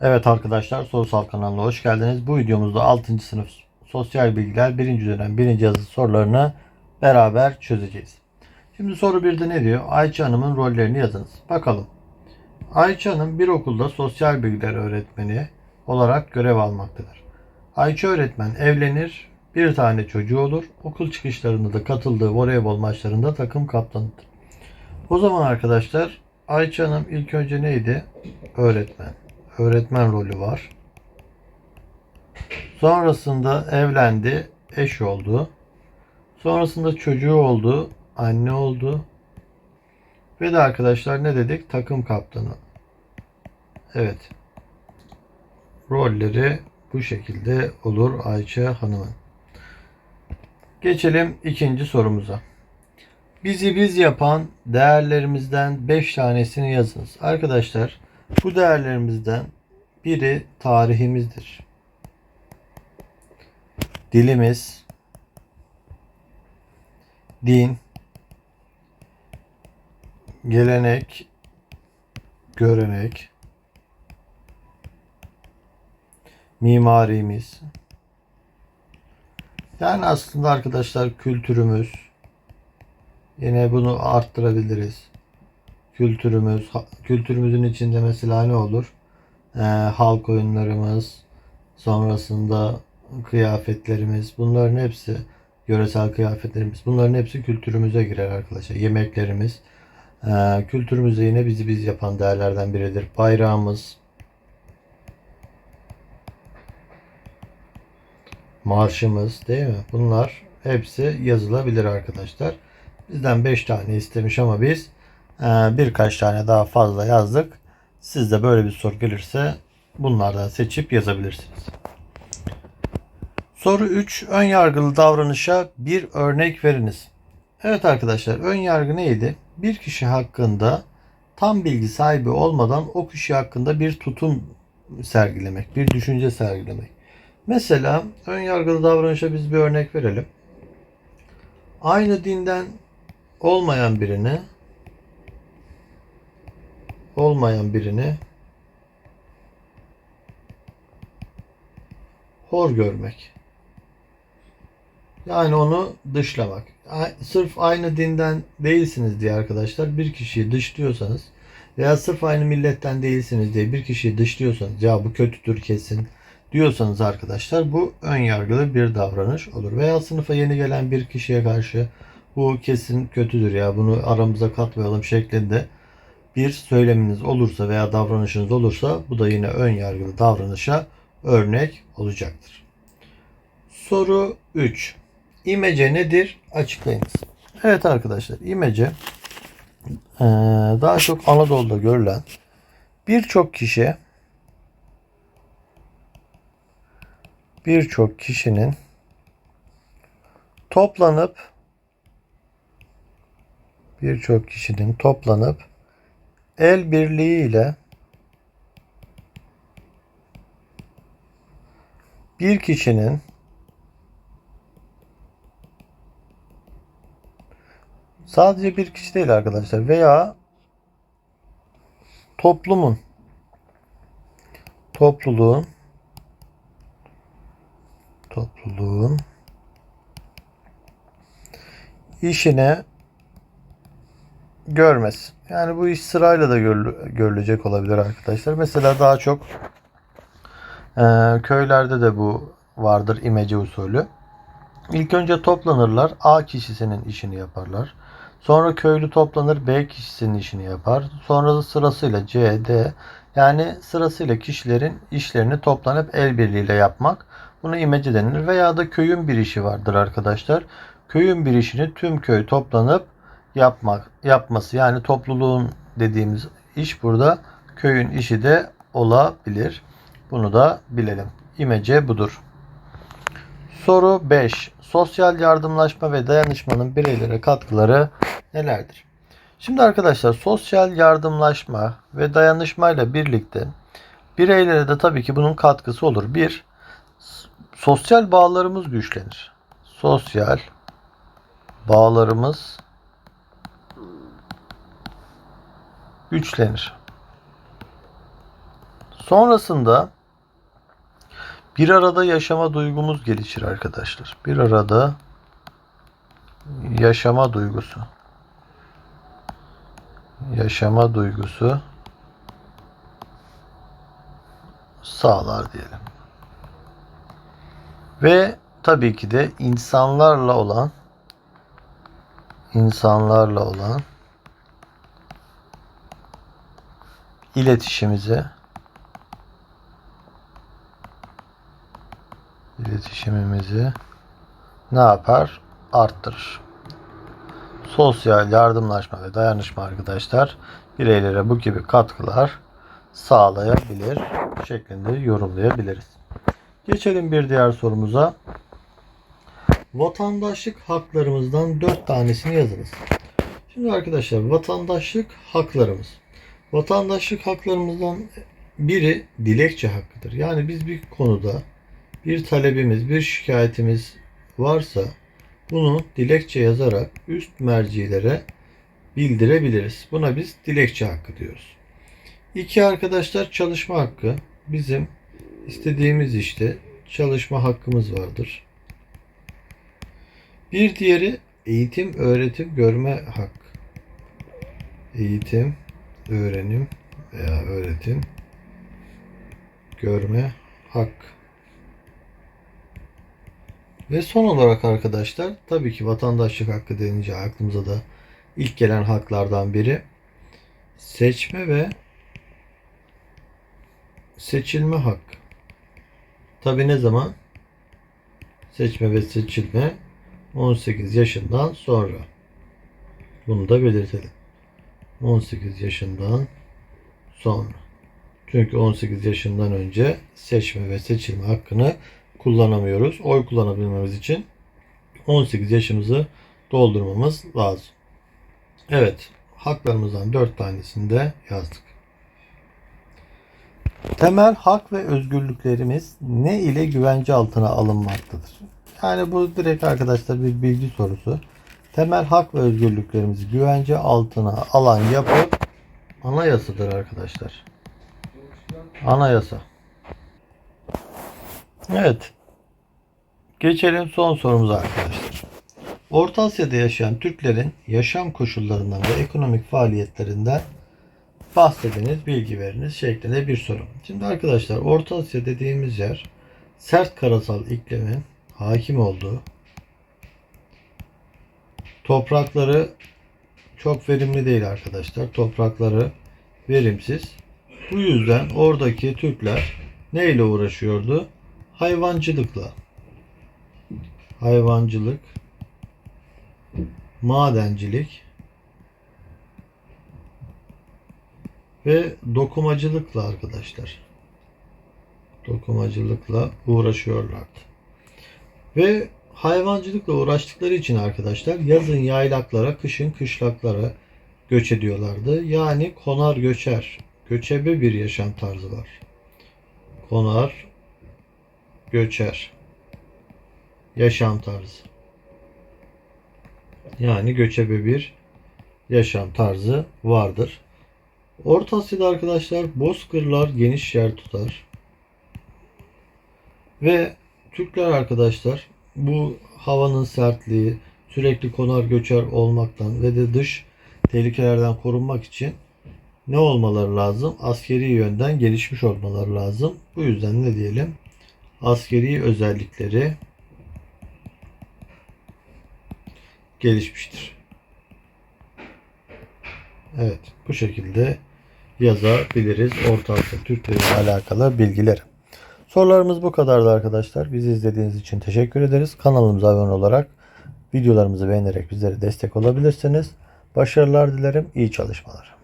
Evet arkadaşlar Sorusal kanalına hoş geldiniz. Bu videomuzda 6. sınıf sosyal bilgiler 1. dönem 1. yazı sorularını beraber çözeceğiz. Şimdi soru 1'de ne diyor? Ayça Hanım'ın rollerini yazınız. Bakalım. Ayça Hanım bir okulda sosyal bilgiler öğretmeni olarak görev almaktadır. Ayça öğretmen evlenir, bir tane çocuğu olur. Okul çıkışlarında da katıldığı voleybol maçlarında takım kaptanıdır. O zaman arkadaşlar Ayça Hanım ilk önce neydi? Öğretmen öğretmen rolü var. Sonrasında evlendi, eş oldu. Sonrasında çocuğu oldu, anne oldu. Ve de arkadaşlar ne dedik? Takım kaptanı. Evet. Rolleri bu şekilde olur Ayça Hanım'ın. Geçelim ikinci sorumuza. Bizi biz yapan değerlerimizden 5 tanesini yazınız. Arkadaşlar bu değerlerimizden biri tarihimizdir. Dilimiz, din, gelenek, görenek, mimarimiz. Yani aslında arkadaşlar kültürümüz. Yine bunu arttırabiliriz kültürümüz, kültürümüzün içinde mesela ne olur? Ee, halk oyunlarımız, sonrasında kıyafetlerimiz, bunların hepsi yöresel kıyafetlerimiz, bunların hepsi kültürümüze girer arkadaşlar. Yemeklerimiz, ee, kültürümüzde yine bizi biz yapan değerlerden biridir. Bayrağımız, marşımız değil mi? Bunlar hepsi yazılabilir arkadaşlar. Bizden 5 tane istemiş ama biz birkaç tane daha fazla yazdık. Siz de böyle bir soru gelirse bunlardan seçip yazabilirsiniz. Soru 3. Ön yargılı davranışa bir örnek veriniz. Evet arkadaşlar ön yargı neydi? Bir kişi hakkında tam bilgi sahibi olmadan o kişi hakkında bir tutum sergilemek, bir düşünce sergilemek. Mesela ön yargılı davranışa biz bir örnek verelim. Aynı dinden olmayan birini olmayan birini hor görmek. Yani onu dışlamak. Sırf aynı dinden değilsiniz diye arkadaşlar bir kişiyi dışlıyorsanız veya sırf aynı milletten değilsiniz diye bir kişiyi dışlıyorsanız ya bu kötüdür kesin diyorsanız arkadaşlar bu ön yargılı bir davranış olur. Veya sınıfa yeni gelen bir kişiye karşı bu kesin kötüdür ya bunu aramıza katmayalım şeklinde bir söyleminiz olursa veya davranışınız olursa bu da yine ön yargılı davranışa örnek olacaktır. Soru 3. İmece nedir? Açıklayınız. Evet arkadaşlar imece eee, daha çok Anadolu'da görülen birçok kişi birçok kişinin toplanıp birçok kişinin toplanıp el birliğiyle bir kişinin sadece bir kişi değil arkadaşlar veya toplumun topluluğun topluluğun işine görmez. Yani bu iş sırayla da görül- görülecek olabilir arkadaşlar. Mesela daha çok e, köylerde de bu vardır imece usulü. İlk önce toplanırlar. A kişisinin işini yaparlar. Sonra köylü toplanır. B kişisinin işini yapar. Sonra da sırasıyla C, D yani sırasıyla kişilerin işlerini toplanıp el birliğiyle yapmak. Buna imece denilir. Veya da köyün bir işi vardır arkadaşlar. Köyün bir işini tüm köy toplanıp yapmak yapması yani topluluğun dediğimiz iş burada köyün işi de olabilir. Bunu da bilelim. İmece budur. Soru 5. Sosyal yardımlaşma ve dayanışmanın bireylere katkıları nelerdir? Şimdi arkadaşlar sosyal yardımlaşma ve dayanışmayla birlikte bireylere de tabii ki bunun katkısı olur. Bir, sosyal bağlarımız güçlenir. Sosyal bağlarımız güçlenir. Sonrasında bir arada yaşama duygumuz gelişir arkadaşlar. Bir arada yaşama duygusu. Yaşama duygusu sağlar diyelim. Ve tabii ki de insanlarla olan insanlarla olan iletişimizi iletişimimizi ne yapar? Arttırır. Sosyal yardımlaşma ve dayanışma arkadaşlar bireylere bu gibi katkılar sağlayabilir şeklinde yorumlayabiliriz. Geçelim bir diğer sorumuza. Vatandaşlık haklarımızdan dört tanesini yazınız. Şimdi arkadaşlar vatandaşlık haklarımız. Vatandaşlık haklarımızdan biri dilekçe hakkıdır. Yani biz bir konuda bir talebimiz, bir şikayetimiz varsa bunu dilekçe yazarak üst mercilere bildirebiliriz. Buna biz dilekçe hakkı diyoruz. İki arkadaşlar çalışma hakkı. Bizim istediğimiz işte çalışma hakkımız vardır. Bir diğeri eğitim, öğretim, görme hakkı. Eğitim, öğrenim veya öğretim, görme hakkı. Ve son olarak arkadaşlar tabii ki vatandaşlık hakkı denince aklımıza da ilk gelen haklardan biri seçme ve seçilme hakkı. Tabii ne zaman? Seçme ve seçilme 18 yaşından sonra. Bunu da belirtelim. 18 yaşından sonra. Çünkü 18 yaşından önce seçme ve seçilme hakkını kullanamıyoruz. Oy kullanabilmemiz için 18 yaşımızı doldurmamız lazım. Evet, haklarımızdan 4 tanesini de yazdık. Temel hak ve özgürlüklerimiz ne ile güvence altına alınmaktadır? Yani bu direkt arkadaşlar bir bilgi sorusu. Temel hak ve özgürlüklerimizi güvence altına alan yapı anayasadır arkadaşlar. Anayasa. Evet. Geçelim son sorumuza arkadaşlar. Orta Asya'da yaşayan Türklerin yaşam koşullarından ve ekonomik faaliyetlerinden bahsediniz, bilgi veriniz şeklinde bir soru. Şimdi arkadaşlar Orta Asya dediğimiz yer sert karasal iklimin hakim olduğu, toprakları çok verimli değil arkadaşlar. Toprakları verimsiz. Bu yüzden oradaki Türkler neyle uğraşıyordu? Hayvancılıkla. Hayvancılık, madencilik ve dokumacılıkla arkadaşlar. Dokumacılıkla uğraşıyorlardı. Ve hayvancılıkla uğraştıkları için arkadaşlar yazın yaylaklara, kışın kışlaklara göç ediyorlardı. Yani konar göçer, göçebe bir yaşam tarzı var. Konar, göçer yaşam tarzı. Yani göçebe bir yaşam tarzı vardır. Orta Asya'da arkadaşlar bozkırlar geniş yer tutar. Ve Türkler arkadaşlar bu havanın sertliği, sürekli konar göçer olmaktan ve de dış tehlikelerden korunmak için ne olmaları lazım? Askeri yönden gelişmiş olmaları lazım. Bu yüzden ne diyelim? Askeri özellikleri gelişmiştir. Evet, bu şekilde yazabiliriz Orta Asya Türkleri ile alakalı bilgileri. Sorularımız bu kadardı arkadaşlar. Bizi izlediğiniz için teşekkür ederiz. Kanalımıza abone olarak videolarımızı beğenerek bizlere destek olabilirsiniz. Başarılar dilerim. İyi çalışmalar.